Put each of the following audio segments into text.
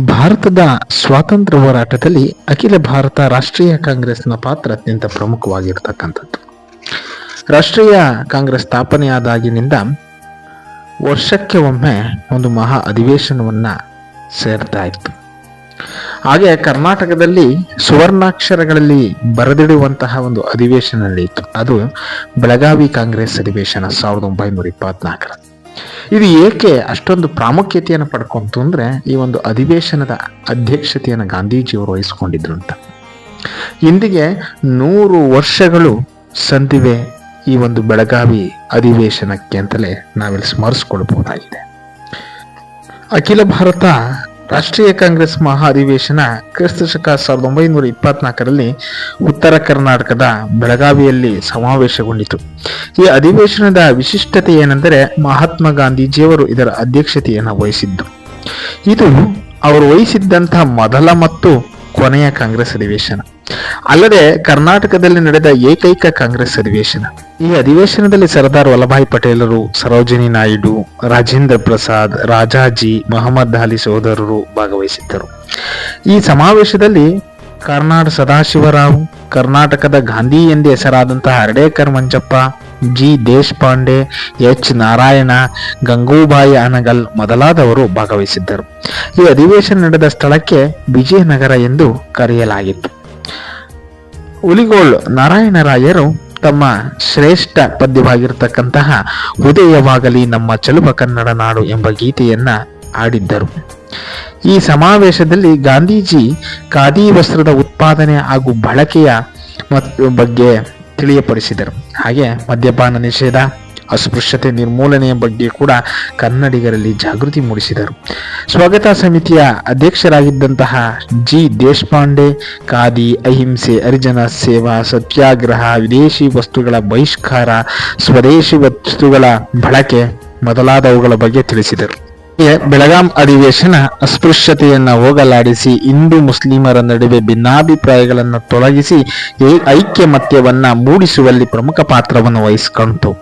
ಭಾರತದ ಸ್ವಾತಂತ್ರ್ಯ ಹೋರಾಟದಲ್ಲಿ ಅಖಿಲ ಭಾರತ ರಾಷ್ಟ್ರೀಯ ಕಾಂಗ್ರೆಸ್ನ ಪಾತ್ರ ಅತ್ಯಂತ ಪ್ರಮುಖವಾಗಿರ್ತಕ್ಕಂಥದ್ದು. ರಾಷ್ಟ್ರೀಯ ಕಾಂಗ್ರೆಸ್ ಸ್ಥಾಪನೆಯಾದಾಗಿನಿಂದ ವರ್ಷಕ್ಕೆ ಒಮ್ಮೆ ಒಂದು ಮಹಾ ಅಧಿವೇಶನವನ್ನ ಸೇರ್ತಾ ಇತ್ತು. ಹಾಗೆ ಕರ್ನಾಟಕದಲ್ಲಿ ಸುವರ್ಣಾಕ್ಷರಗಳಲ್ಲಿ ಬರೆದಿಡುವಂತಹ ಒಂದು ಅಧಿವೇಶನ ನಡೆಯಿತು ಅದು ಬೆಳಗಾವಿ ಕಾಂಗ್ರೆಸ್ ಅಧಿವೇಶನ ಸಾವಿರದ ಒಂಬೈನೂರ ಇಪ್ಪತ್ನಾಲ್ಕರ ಇದು ಏಕೆ ಅಷ್ಟೊಂದು ಪ್ರಾಮುಖ್ಯತೆಯನ್ನು ಪಡ್ಕೊಂತು ಅಂದರೆ ಈ ಒಂದು ಅಧಿವೇಶನದ ಅಧ್ಯಕ್ಷತೆಯನ್ನು ಗಾಂಧೀಜಿಯವರು ವಹಿಸ್ಕೊಂಡಿದ್ರು ಅಂತ. ಇಂದಿಗೆ ನೂರು ವರ್ಷಗಳು ಸಂದಿವೆ ಈ ಒಂದು ಬೆಳಗಾವಿ ಅಧಿವೇಶನಕ್ಕೆ ಅಂತಲೇ ನಾವಿಲ್ಲಿ ಸ್ಮರಿಸ್ಕೊಳ್ಬಹುದಾಗಿದೆ ಅಖಿಲ ಭಾರತ ರಾಷ್ಟ್ರೀಯ ಕಾಂಗ್ರೆಸ್ ಮಹಾ ಅಧಿವೇಶನ ಕ್ರಿಸ್ತ ಶಕ ಸಾವಿರದ ಒಂಬೈನೂರ ಇಪ್ಪತ್ನಾಲ್ಕರಲ್ಲಿ ಉತ್ತರ ಕರ್ನಾಟಕದ ಬೆಳಗಾವಿಯಲ್ಲಿ ಸಮಾವೇಶಗೊಂಡಿತು. ಈ ಅಧಿವೇಶನದ ವಿಶಿಷ್ಟತೆ ಏನೆಂದರೆ ಮಹಾತ್ಮ ಗಾಂಧೀಜಿಯವರು ಇದರ ಅಧ್ಯಕ್ಷತೆಯನ್ನು ವಹಿಸಿದ್ದು. ಇದು ಅವರು ವಹಿಸಿದ್ದಂಥ ಮೊದಲ ಮತ್ತು ಕೊನೆಯ ಕಾಂಗ್ರೆಸ್ ಅಧಿವೇಶನ. ಅಲ್ಲದೆ ಕರ್ನಾಟಕದಲ್ಲಿ ನಡೆದ ಏಕೈಕ ಕಾಂಗ್ರೆಸ್ ಅಧಿವೇಶನ. ಈ ಅಧಿವೇಶನದಲ್ಲಿ ಸರ್ದಾರ್ ವಲ್ಲಭಾಯ್ ಪಟೇಲರು, ಸರೋಜಿನಿ ನಾಯ್ಡು, ರಾಜೇಂದ್ರ ಪ್ರಸಾದ್, ರಾಜಾಜಿ, ಮೊಹಮ್ಮದ್ ಅಲಿ ಸಹೋದರರು ಭಾಗವಹಿಸಿದ್ದರು. ಈ ಸಮಾವೇಶದಲ್ಲಿ ಕರ್ನಾಟಕ ಸದಾಶಿವರಾವ್ ಕರ್ನಾಟಕದ ಗಾಂಧಿ ಎಂದೇ ಹೆಸರಾದಂತಹ ಹರಡೇಕರ್ ಮಂಜಪ್ಪ ಜಿ ದೇಶಪಾಂಡೆ ಎಚ್ ನಾರಾಯಣ, ಗಂಗೂಬಾಯಿ ಅನಗಲ್ ಮೊದಲಾದವರು ಭಾಗವಹಿಸಿದ್ದರು. ಈ ಅಧಿವೇಶನ ನಡೆದ ಸ್ಥಳಕ್ಕೆ ವಿಜಯನಗರ ಎಂದು ಕರೆಯಲಾಗಿತ್ತು. ಹುಲಿಗೋಳ್ ನಾರಾಯಣರಾಯರು ತಮ್ಮ ಶ್ರೇಷ್ಠ ಪದ್ಯವಾಗಿರತಕ್ಕಂತಹ ಉದಯವಾಗಲಿ ನಮ್ಮ ಚಲುವ ಕನ್ನಡ ನಾಡು ಎಂಬ ಗೀತೆಯನ್ನ ಆಡಿದ್ದರು ಈ ಸಮಾವೇಶದಲ್ಲಿ ಗಾಂಧೀಜಿ ಖಾದಿ ವಸ್ತ್ರದ ಉತ್ಪಾದನೆ ಹಾಗೂ ಬಳಕೆಯ ಬಗ್ಗೆ ತಿಳಿಯಪಡಿಸಿದರು. ಹಾಗೆ ಮದ್ಯಪಾನ ನಿಷೇಧ, ಅಸ್ಪೃಶ್ಯತೆ ನಿರ್ಮೂಲನೆಯ ಬಗ್ಗೆ ಕೂಡ ಕನ್ನಡಿಗರಲ್ಲಿ ಜಾಗೃತಿ ಮೂಡಿಸಿದರು. ಸ್ವಾಗತ ಸಮಿತಿಯ ಅಧ್ಯಕ್ಷರಾಗಿದ್ದಂತಹ ಜಿ. ದೇಶಪಾಂಡೆ, ಖಾದಿ, ಅಹಿಂಸೆ, ಹರಿಜನ ಸೇವಾ, ಸತ್ಯಾಗ್ರಹ, ವಿದೇಶಿ ವಸ್ತುಗಳ ಬಹಿಷ್ಕಾರ, ಸ್ವದೇಶಿ ವಸ್ತುಗಳ ಬಳಕೆ ಮೊದಲಾದವುಗಳ ಬಗ್ಗೆ ತಿಳಿಸಿದರು. ಬೆಳಗಾಂ ಅಧಿವೇಶನ ಅಸ್ಪೃಶ್ಯತೆಯನ್ನ ಹೋಗಲಾಡಿಸಿ ಹಿಂದೂ ಮುಸ್ಲಿಮರ ನಡುವೆ ಭಿನ್ನಾಭಿಪ್ರಾಯಗಳನ್ನು ತೊಲಗಿಸಿ ಐಕ್ಯಮತ್ಯವನ್ನು ಮೂಡಿಸುವಲ್ಲಿ ಪ್ರಮುಖ ಪಾತ್ರವನ್ನು ವಹಿಸಿಕೊಂಡಿತು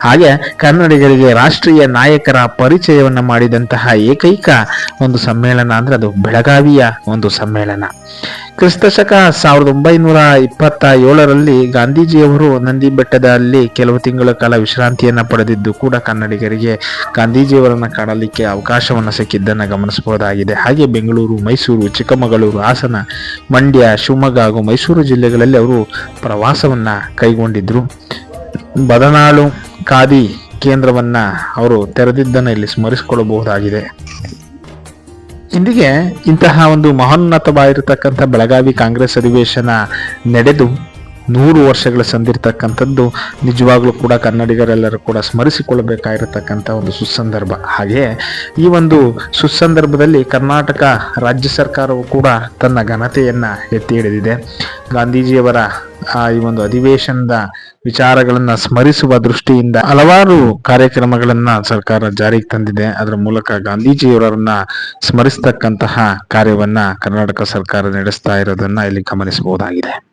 ಹಾಗೆ ಕನ್ನಡಿಗರಿಗೆ ರಾಷ್ಟ್ರೀಯ ನಾಯಕರ ಪರಿಚಯವನ್ನು ಮಾಡಿದಂತಹ ಏಕೈಕ ಒಂದು ಸಮ್ಮೇಳನ ಅಂದ್ರೆ ಅದು ಬೆಳಗಾವಿಯ ಒಂದು ಸಮ್ಮೇಳನ. ಕ್ರಿಸ್ತ ಶಕ ಸಾವಿರದ ಒಂಬೈನೂರ ಇಪ್ಪತ್ತ ಏಳರಲ್ಲಿ ಗಾಂಧೀಜಿಯವರು ನಂದಿ ಬೆಟ್ಟದಲ್ಲಿ ಕೆಲವು ತಿಂಗಳ ಕಾಲ ವಿಶ್ರಾಂತಿಯನ್ನು ಪಡೆದಿದ್ದು ಕೂಡ ಕನ್ನಡಿಗರಿಗೆ ಗಾಂಧೀಜಿಯವರನ್ನು ಕಾಣಲಿಕ್ಕೆ ಅವಕಾಶವನ್ನು ಸಿಕ್ಕಿದ್ದನ್ನು ಗಮನಿಸಬಹುದಾಗಿದೆ. ಹಾಗೆ ಬೆಂಗಳೂರು, ಮೈಸೂರು, ಚಿಕ್ಕಮಗಳೂರು, ಹಾಸನ, ಮಂಡ್ಯ, ಶಿವಮೊಗ್ಗ ಹಾಗೂ ಮೈಸೂರು ಜಿಲ್ಲೆಗಳಲ್ಲಿ ಅವರು ಪ್ರವಾಸವನ್ನು ಕೈಗೊಂಡಿದ್ದರು ಬದನಾಳು ಖಾದಿ ಕೇಂದ್ರವನ್ನು ಅವರು ತೆರೆದಿದ್ದನ್ನು ಇಲ್ಲಿ ಸ್ಮರಿಸಿಕೊಳ್ಳಬಹುದಾಗಿದೆ. ಇಂದಿಗೆ ಇಂತಹ ಒಂದು ಮಹೋನ್ನತವಾಗಿರತಕ್ಕಂಥ ಬೆಳಗಾವಿ ಕಾಂಗ್ರೆಸ್ ಅಧಿವೇಶನ ನಡೆದು ನೂರು ವರ್ಷಗಳ ಸಂದಿರ್ತಕ್ಕಂಥದ್ದು ನಿಜವಾಗ್ಲೂ ಕೂಡ ಕನ್ನಡಿಗರೆಲ್ಲರೂ ಕೂಡ ಸ್ಮರಿಸಿಕೊಳ್ಳಬೇಕಾಗಿರತಕ್ಕಂಥ ಒಂದು ಸುಸಂದರ್ಭ. ಹಾಗೆಯೇ ಈ ಒಂದು ಸುಸಂದರ್ಭದಲ್ಲಿ ಕರ್ನಾಟಕ ರಾಜ್ಯ ಸರ್ಕಾರವು ಕೂಡ ತನ್ನ ಘನತೆಯನ್ನು ಎತ್ತಿ ಹಿಡಿದಿದೆ. ಗಾಂಧೀಜಿಯವರ ಈ ಒಂದು ಅಧಿವೇಶನದ ವಿಚಾರಗಳನ್ನ ಸ್ಮರಿಸುವ ದೃಷ್ಟಿಯಿಂದ ಹಲವಾರು ಕಾರ್ಯಕ್ರಮಗಳನ್ನ ಸರ್ಕಾರ ಜಾರಿಗೆ ತಂದಿದೆ. ಅದರ ಮೂಲಕ ಗಾಂಧೀಜಿಯವರನ್ನ ಸ್ಮರಿಸ್ತಕ್ಕಂತಹ ಕಾರ್ಯವನ್ನ ಕರ್ನಾಟಕ ಸರ್ಕಾರ ನಡೆಸ್ತಾ ಇರೋದನ್ನ ಇಲ್ಲಿ ಗಮನಿಸಬಹುದಾಗಿದೆ.